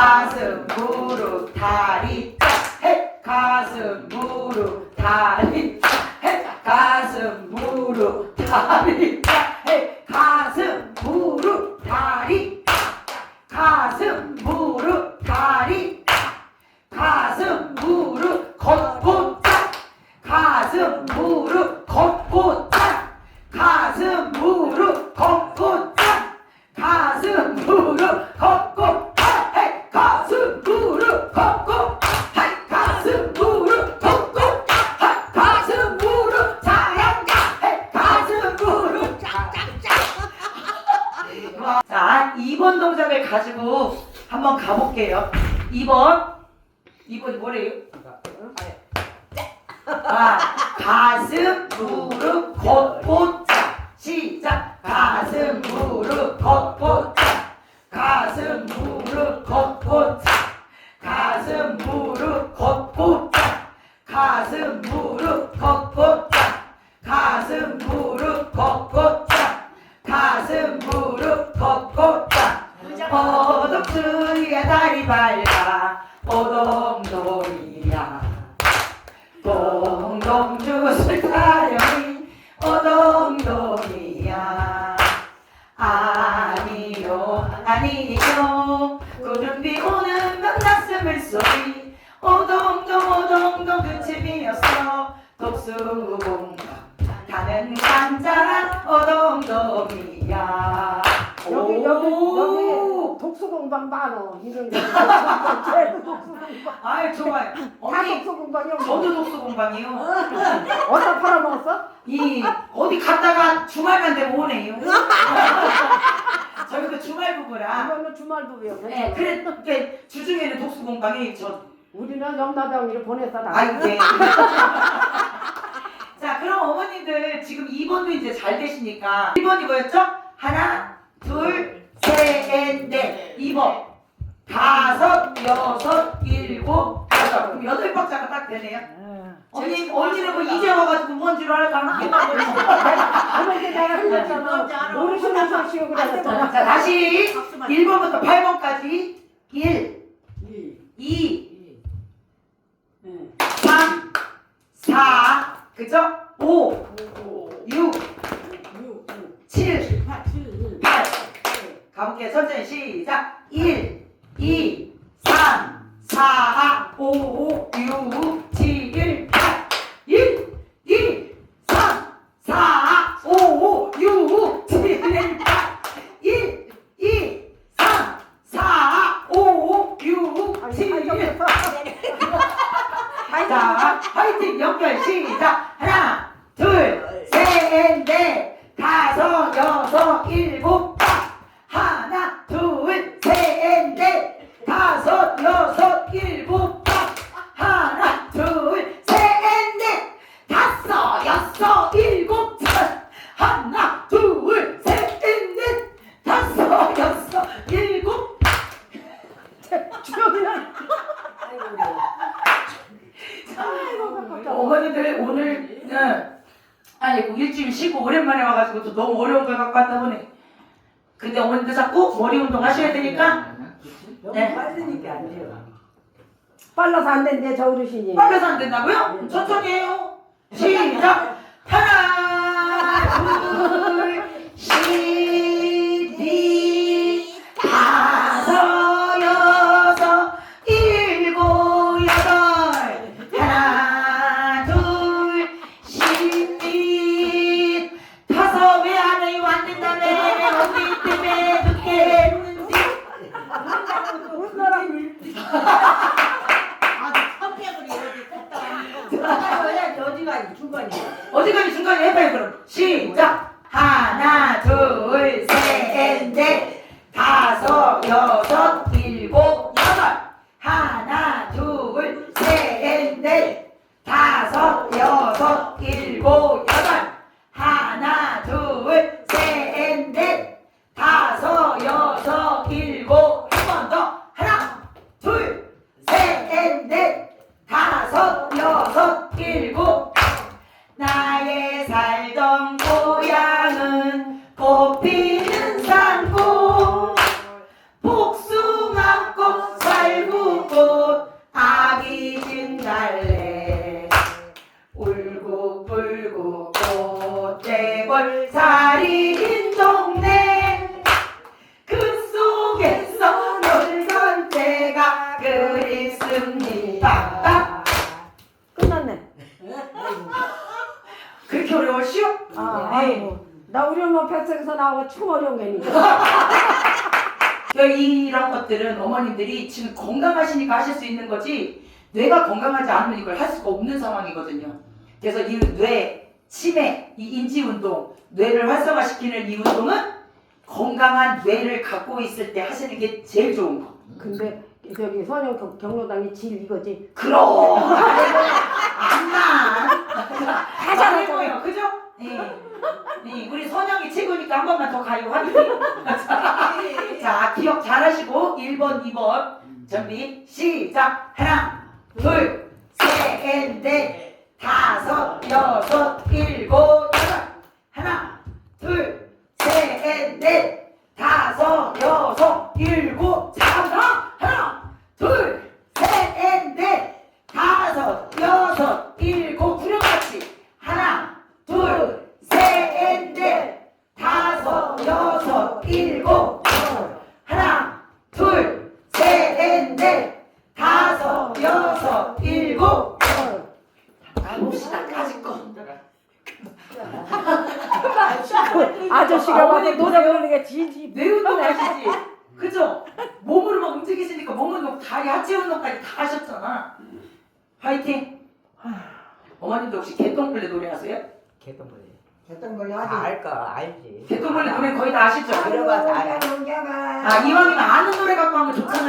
가슴 무릎 다리 해. 가슴 무릎 다리 해. 가슴 무릎 다리 해. 가슴 무릎 다리 가슴 무릎 다리 가슴 무릎 걷고 짝. 가슴 무릎 걷고 짝. 가슴 무릎 걷고 짝. 가슴 무릎 걷고 자 2번 동작을 가지고 한번 가볼게요. 2번 2번이 뭐래요? 아, 가슴, 무릎, 걷고 동동주 타령이 오동동이야. 아니요 아니요. 구름비 오는 벽낙스물 소리. 오동동 오동동 그침이었어. 독수공방 가는 간장 오동동이야. 여기 여기 오. 여기 독수공방 많어 이런 거 독수공방 독수공방 아이 좋아요 다 언니 독수공방이야 저도 독서 공방이요 어디다 팔아먹었어? 이 어디 갔다가 주말만 되면 오네요. 저희도 주말 부부라. 이거는 주말도 왜요? 네, 그래, 그래 주중에는 독서 공방이 저 우리는 영나당이를 보냈어 나. 아이고. 네. 자, 그럼 어머님들 지금 2번도 이제 잘 되시니까 1번이 뭐였죠? 하나, 둘, 셋, 넷. 2번. 다섯, 여섯, 일곱, 여덟. 그럼 여덟 박자가 딱 되네요. 언니, 언니는 뭐 이제 와가지고 뭔줄 알까? 아무 때 내가 흘렸잖아. 어르신을 사시오 그랬잖아. 자, 다시 1번부터 8번까지 1, 2, 3, 4, 그죠? 5, 6, 7, 8. 가볼게요. 천천히 시작. 1, 2, 3, 4, 5, 6, 7, 8. 1, 2, 3, 4, 5, 6, 7, 8. 1, 2, 3, 4, 5, 6, 7, 8. 자, 화이팅 연결 시작. 하나, 둘, 셋, 넷, 다섯, 여섯, 일곱, 박. 하나, 둘, 셋, 넷, 다섯, 여섯, 일곱, 박. 하나, 둘, 셋, 넷, 다섯, 여섯, 일곱, 박. 하나, 둘, 셋, 넷, 다섯, 여섯, 일곱. 어머니들 오늘 네. 아니 뭐 일주일 쉬고 오랜만에 와가지고 또 너무 어려운 걸 갖고 왔다 보네. 근데 어머니들 자꾸 머리 운동 하셔야 되니까 네. 빨리니까 안 돼요. 빨라서 안 된대 저 어르신이. 빨라서 안 된다고요? 천천히 해요. 시작. 하나, 둘, 어디까지 중간에 해봐요 그럼. 시작 저 추어룡맨이. 그러니까 이런 것들은 어머님들이 지금 건강하시니까 하실 수 있는 거지 뇌가 건강하지 않으면 이걸 할 수가 없는 상황이거든요. 그래서 이 뇌 치매, 이 인지 운동, 뇌를 활성화시키는 이 운동은 건강한 뇌를 갖고 있을 때 하시는 게 제일 좋은 거. 근데 저기 선영 경- 경로당이 질 이거지. 그럼 안나 다 잘해 잘하잖아. 보여, 그죠? 예. 예, 우리 선영이 더 가요. 확인. 자, 기억 잘하시고 1번, 2번. 준비 시작. 하나, 둘, 셋, 넷, 다섯, 여섯, 일곱, 여덟. 하나, 둘, 셋, 넷, 다섯, 여섯, 일곱. 잠깐. 하나, 둘, 셋, 넷, 다섯, 여섯, 일곱. 구령같이. 하나, 둘, 셋, 넷, 다섯, 여섯, 일곱. 하나, 둘, 셋, 넷, 다섯, 여섯, 일곱. 가봅시다, 거. 아저씨가 와서 노래 부르는 게 지지. 뇌 운동 하시지? 그죠? 몸으로 막 움직이시니까 몸 운동, 다리 하체 운동까지 다 하셨잖아. 화이팅! 어머님도 혹시 개똥벌레 노래하세요? 개똥벌레. 개똥벌레 다 하지. 알까 알지. 개똥벌레 노래 거의 다 아시죠? 들어봐서 알아. 아, 이왕이면 아는 노래 갖고 하면 좋잖아